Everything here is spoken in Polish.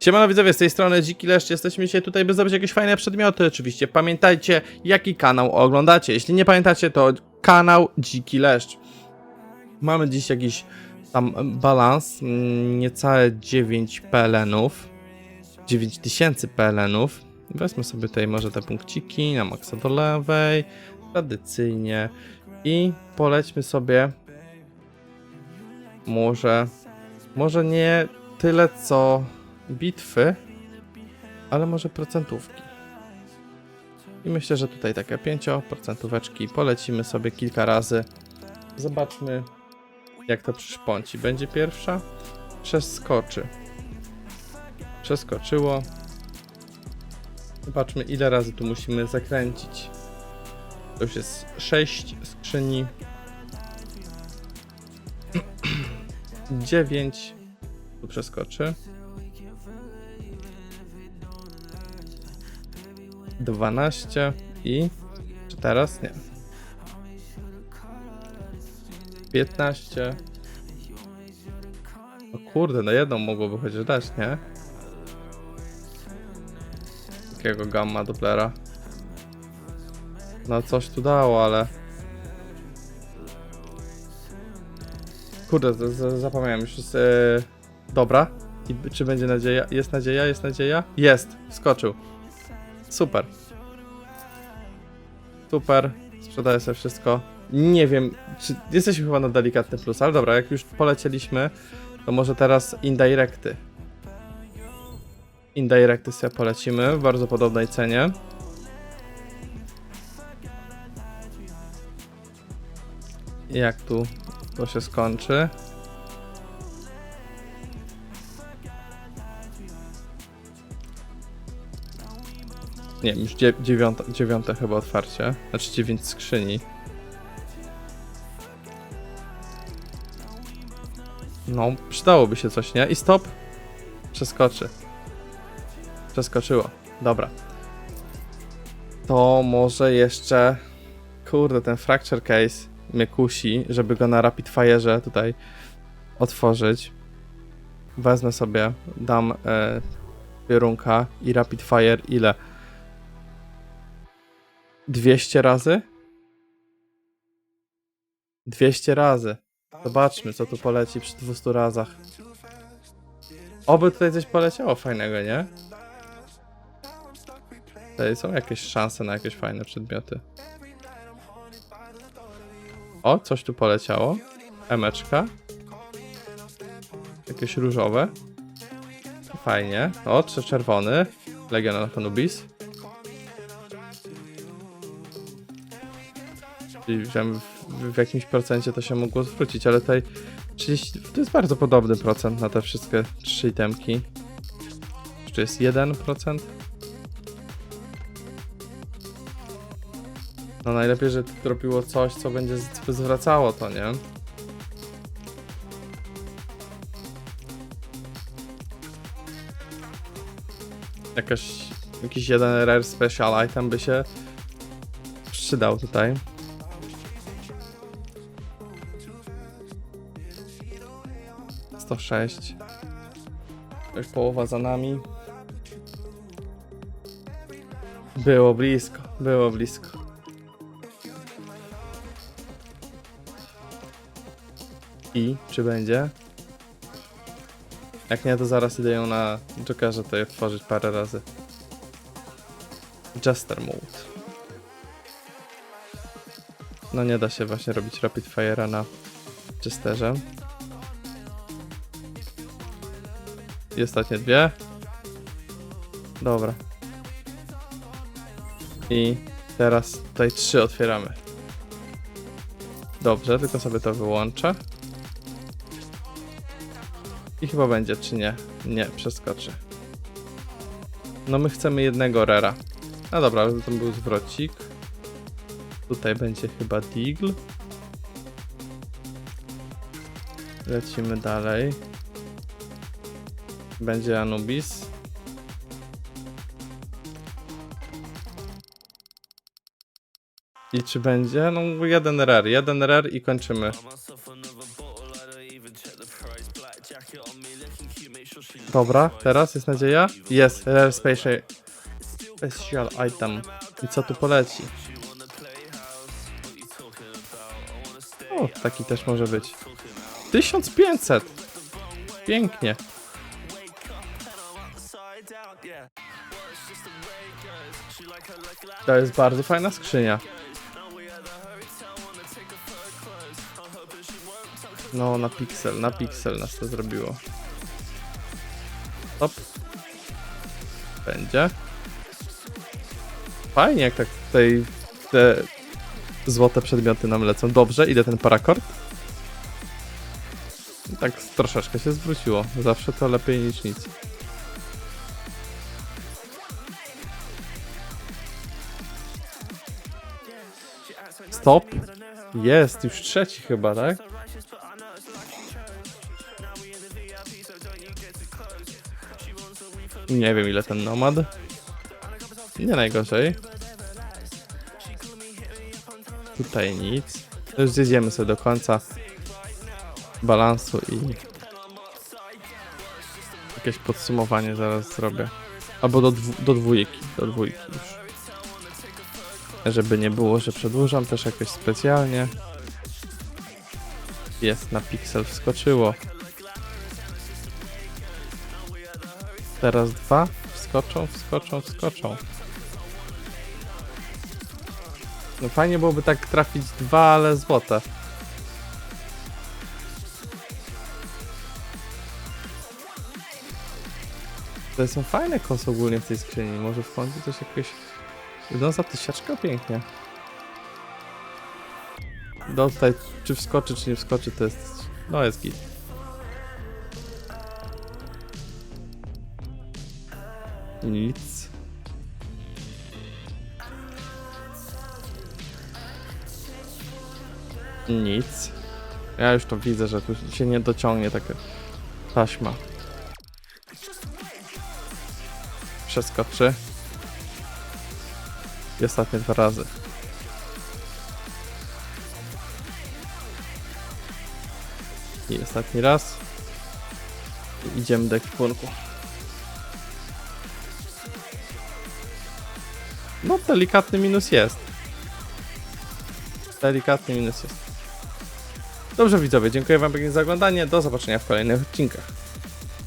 Siemano widzowie, z tej strony Dziki Leszcz, jesteśmy dzisiaj tutaj, by zdobyć jakieś fajne przedmioty, oczywiście. Pamiętajcie, jaki kanał oglądacie. Jeśli nie pamiętacie, to kanał Dziki Leszcz. Mamy dziś jakiś tam balans, mm, niecałe 9 PLN-ów, 9000 PLN-ów. Wezmę sobie tutaj może te punkciki na maksa do lewej, tradycyjnie i polećmy sobie może, może nie tyle co bitwy, ale może procentówki. I myślę, że tutaj takie 5% polecimy sobie kilka razy. Zobaczmy, jak to przyszpąci. Będzie pierwsza? Przeskoczy. Przeskoczyło. Zobaczmy, ile razy tu musimy zakręcić. To już jest 6 skrzyni. 9 tu przeskoczy. 12 i czy teraz nie. 15. O kurde, no jedną mogłoby chociaż dać, nie? Takiego gamma Dopplera. No coś tu dało, ale... Kurde, zapomniałem już. Jest, e, Dobra. I czy będzie nadzieja? Jest nadzieja? Jest nadzieja? Jest! Skoczył. Super. Super. Sprzedaję sobie wszystko. Nie wiem, czy jesteśmy chyba na delikatny plus, ale dobra, jak już polecieliśmy, to może teraz indirecty. Indirecty sobie polecimy w bardzo podobnej cenie. Jak tu to się skończy? Nie wiem, już dzie dziewiąte, chyba otwarcie. Znaczy dziewięć skrzyni. No, przydałoby się coś, nie? I stop. Przeskoczy. Przeskoczyło. Dobra. To może jeszcze... Kurde, ten Fracture Case mnie kusi, żeby go na Rapid Fire'ze tutaj otworzyć. Wezmę sobie, dam e, i Rapid Fire ile? 200 razy? 200 razy. Zobaczmy, co tu poleci przy 200 razach. Oby tutaj coś poleciało fajnego, nie? Tutaj są jakieś szanse na jakieś fajne przedmioty. O, coś tu poleciało. Emeczka. Jakieś różowe. Fajnie. O, czerwony. Legion Anubis. Czyli wiem, w, w jakimś procencie to się mogło zwrócić, ale tutaj 30, to jest bardzo podobny procent na te wszystkie trzy itemki. Czy jest 1%? No najlepiej, że dropiło coś, co będzie zwracało to, nie? Jakaś, jakiś jeden rare special item by się przydał tutaj. Sto sześć. Już połowa za nami. Było blisko, było blisko. I czy będzie? Jak nie, to zaraz idę ją na Jokerze tutaj otworzyć parę razy. Jester Mode. No nie da się właśnie robić Rapid Fire'a na Jesterze. Ostatnie dwie. Dobra. I teraz tutaj trzy otwieramy. Dobrze, tylko sobie to wyłączę. I chyba będzie, czy nie? Nie, przeskoczy. No my chcemy jednego rera. No dobra, ale był zwrocik. Tutaj będzie chyba Deagle. Lecimy dalej. Będzie Anubis. I czy będzie? No jeden rare, jeden rare i kończymy. Dobra, teraz jest nadzieja? Jest, Rare Special, special Item. I co tu poleci? O, taki też może być. 1500! Pięknie. To jest bardzo fajna skrzynia. No, na piksel, na piksel nas to zrobiło. Stop. Będzie. Fajnie, jak tak tutaj te złote przedmioty nam lecą. Dobrze, idę ten parakord. Tak troszeczkę się zwróciło. Zawsze to lepiej niż nic. Stop. Jest, już trzeci chyba, tak? Nie wiem ile ten nomad. Nie najgorzej. Tutaj nic. Już zjedziemy sobie do końca balansu i jakieś podsumowanie zaraz zrobię. Albo do, dwu, do dwójki, do dwójki już. Żeby nie było, że przedłużam też jakoś specjalnie. Jest, na piksel wskoczyło. Teraz dwa. Wskoczą, wskoczą, wskoczą. No fajnie byłoby tak trafić dwa, ale złote. To są fajne kosy ogólnie w tej skrzyni. Może w końcu coś jakieś... No za tysiaczkę pięknie. No tutaj, czy wskoczy, czy nie wskoczy, to jest... No jest git. Nic. Nic. Ja już to widzę, że tu się nie dociągnie taka taśma. Przeskoczy. I ostatnie dwa razy. I ostatni raz. I idziemy do ekwipunku. No, delikatny minus jest. Delikatny minus jest. Dobrze widzowie, dziękuję wam pięknie za oglądanie. Do zobaczenia w kolejnych odcinkach.